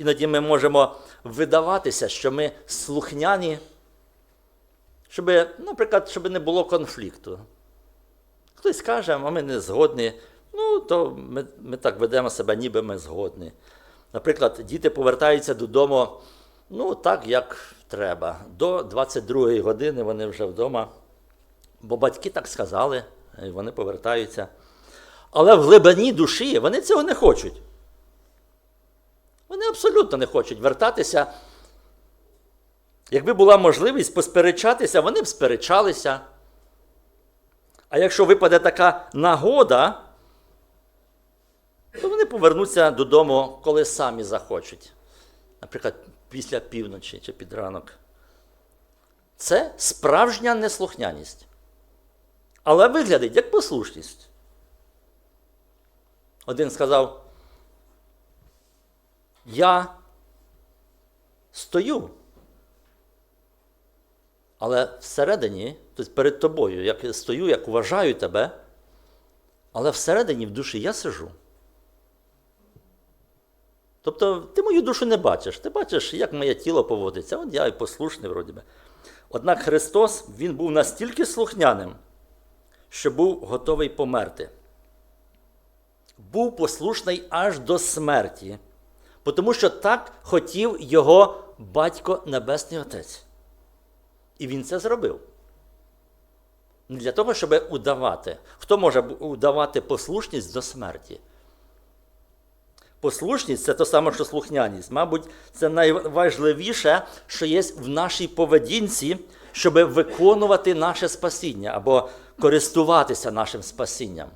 Іноді ми можемо видаватися, що ми слухняні, щоб, наприклад, щоб не було конфлікту. Хтось каже, а ми не згодні. Ну, то ми, ми так ведемо себе, ніби ми згодні. Наприклад, діти повертаються додому, ну, так, як треба. До 22-ї години вони вже вдома. Бо батьки так сказали, і вони повертаються. Але в глибині душі вони цього не хочуть. Вони абсолютно не хочуть вертатися. Якби була можливість посперечатися, вони б сперечалися. А якщо випаде така нагода, то вони повернуться додому, коли самі захочуть. Наприклад, після півночі чи під ранок. Це справжня неслухняність. Але виглядить як послушність. Один сказав: Я стою. Але всередині, тобто перед тобою, як я стою, як вважаю тебе, але всередині в душі я сижу. Тобто ти мою душу не бачиш, ти бачиш, як моє тіло поводиться. От я і послушний, вроді би. Однак Христос Він був настільки слухняним, що був готовий померти. Був послушний аж до смерті, тому що так хотів його батько Небесний Отець. І він це зробив. Не для того, щоб удавати. Хто може удавати послушність до смерті? Послушність це те саме, що слухняність. Мабуть, це найважливіше, що є в нашій поведінці, щоб виконувати наше спасіння або користуватися нашим спасінням.